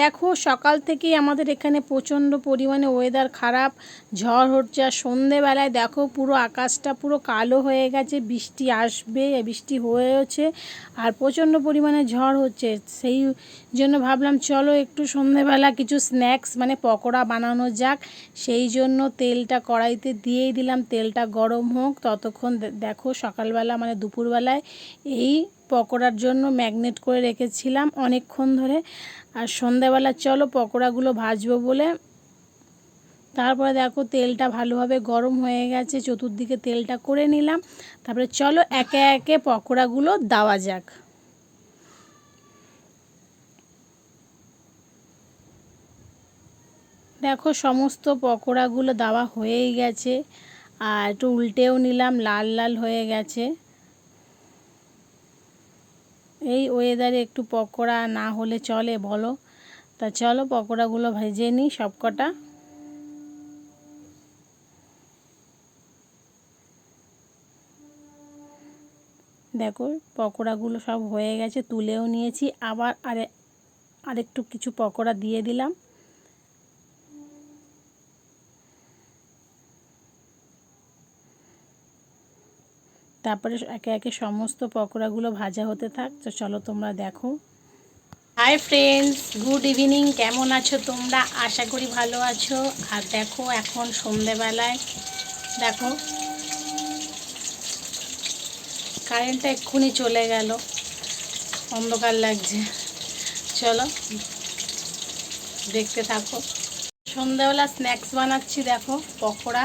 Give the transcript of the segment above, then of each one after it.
দেখো সকাল থেকেই আমাদের এখানে প্রচণ্ড পরিমাণে ওয়েদার খারাপ। ঝড় হচ্ছে আর সন্ধেবেলায় দেখো পুরো আকাশটা পুরো কালো হয়ে গেছে, বৃষ্টি আসবে, বৃষ্টি হয়েছে আর প্রচণ্ড পরিমাণে ঝড় হচ্ছে। সেই জন্য ভাবলাম চলো একটু সন্ধেবেলা কিছু স্ন্যাক্স মানে পকোড়া বানানো যাক। সেই জন্য তেলটা কড়াইতে দিয়েই দিলাম, তেলটা গরম হোক। ততক্ষণ দেখো সকালবেলা মানে দুপুরবেলায় এই পকোড়ার জন্য ম্যাগনেট করে রেখেছিলাম অনেকক্ষণ ধরে। আর সন্ধ্যাবেলা চলো পকোড়াগুলো ভাজবো বলে। তারপরে দেখো তেলটা ভালোভাবে গরম হয়ে গেছে, চতুর্দিকে তেলটা করে নিলাম। তারপরে চলো একে একে পকোড়াগুলো দেওয়া যাক। দেখো সমস্ত পকোড়াগুলো দেওয়া হয়েই গেছে। আর একটু উল্টেও নিলাম, লাল লাল হয়ে গেছে। এই ওয়েদারে একটু পকোড়া না হলে চলে বলো। তা চলো পকোড়াগুলো ভেজে নিই সবকটা। দেখো পকোড়াগুলো সব হয়ে গেছে, তুলেও নিয়েছি। আবার আরে, আরেকটু কিছু পকোড়া দিয়ে দিলাম। তারপরে একে একে সমস্ত পকোড়াগুলো ভাজা হতে থাক। তো চলো তোমরা দেখো। হাই ফ্রেন্ডস গুড ইভিনিং কেমন আছো তোমরা? আশা করি ভালো আছো। আর দেখো, এখন সন্ধেবেলায়, দেখো কারেন্টটা এক্ষুনি চলে গেল। অন্ধকার লাগছে। চলো, দেখতে থাকো। সন্ধ্যাবেলা স্ন্যাক্স বানাচ্ছি, দেখো, পকোড়া।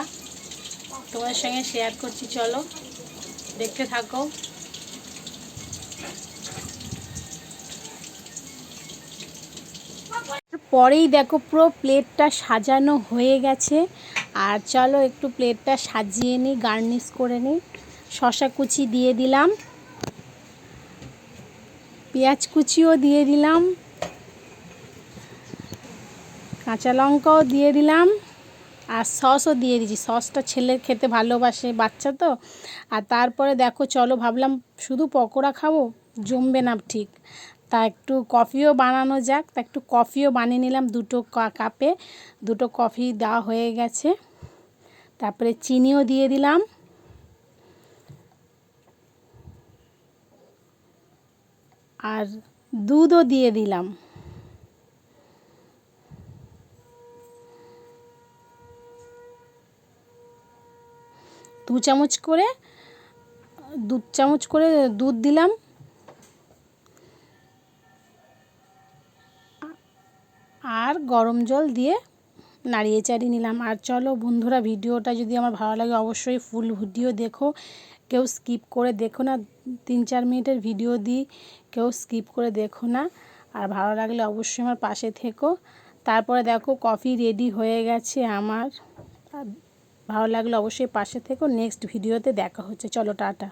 তোমাদের সঙ্গে শেয়ার করছি, চলো। দেখতে থাকো। পরেই দেখো পুরো প্লেটটা সাজানো হয়ে গেছে। আর চলো একটু প্লেটটা সাজিয়ে নিই, গার্নিশ করে নিই। শশা কুচি দিয়ে দিলাম। পেঁয়াজ কুচিও দিয়ে দিলাম। কাঁচা লঙ্কাও দিয়ে দিলাম। আর সসও দিয়ে দিয়েছি। সসটা ছেলে খেতে ভালোবাসে বাচ্চা তো। আর তারপরে দেখো, চলো ভাবলাম শুধু পকোড়া খাব, জমবে না ঠিক। তা একটু কফিও বানানো যাক। তা একটু কফিও বানিয়ে নিলাম দুটো কাপে। দুটো কফি দেওয়া হয়ে গেছে। তারপরে চিনিও দিয়ে দিলাম। আর দুধও দিয়ে দিলাম। দু চামচ করে, দু চামচ করে দুধ দিলাম। আর গরম জল দিয়ে নাড়িয়ে চাড়িয়ে নিলাম। আর চলো বন্ধুরা, ভিডিওটা যদি আমার ভালো লাগে অবশ্যই ফুল ভিডিও দেখো। কেউ স্কিপ করে দেখো না, তিন চার মিনিটের ভিডিও দিই, কেউ স্কিপ করে দেখো না। আর ভালো লাগলে অবশ্যই আমার পাশে থেকো। তারপরে দেখো কফি রেডি হয়ে গেছে আমার। ভালো লাগলে অবশ্যই পাশে থেকো নেক্সট ভিডিওতে দেখা হচ্ছে। চলো টাটা।